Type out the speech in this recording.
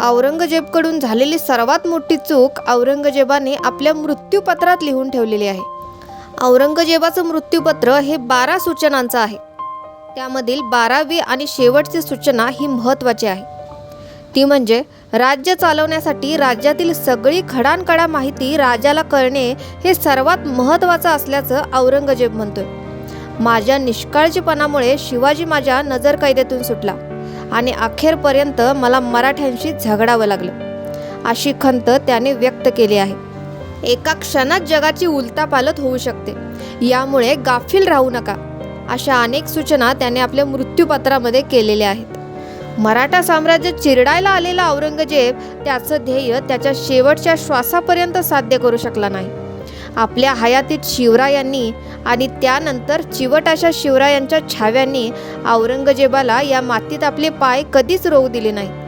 औरंगजेबकडून झालेली सर्वात मोठी चूक औरंगजेबाने आपल्या मृत्यूपत्रात लिहून ठेवलेली आहे. औरंगजेबाचं मृत्यूपत्र हे बारा सूचनांचं आहे. त्यामधील बारावी आणि शेवटची सूचना ही महत्त्वाची आहे. ती म्हणजे राज्य चालवण्यासाठी राज्यातील सगळी खडानकडा माहिती राजाला कळणे हे सर्वात महत्त्वाचं असल्याचं औरंगजेब म्हणतोय. माझ्या निष्काळजीपणामुळे शिवाजी माझ्या नजरकैद्यातून सुटला. आणि अखेरपर्यंत मला मराठ्यांशी झगडावं लागलं. अशी खंत त्याने व्यक्त केली आहे. एका क्षणात जगाची उलतापालत होऊ शकते. यामुळे गाफील राहू नका अशा अनेक सूचना त्याने आपल्या मृत्यूपत्रामध्ये केलेल्या आहेत. मराठा साम्राज्य चिरडायला आलेला औरंगजेब त्याचं ध्येय त्याच्या शेवटच्या श्वासापर्यंत साध्य करू शकला नाही. आपल्या हयातीत शिवरायांनी आणि त्यानंतर चिवट अशा शिवरायांच्या छाव्यांनी औरंगजेबाला या मातीत आपले पाय कधीच रोवू दिले नाही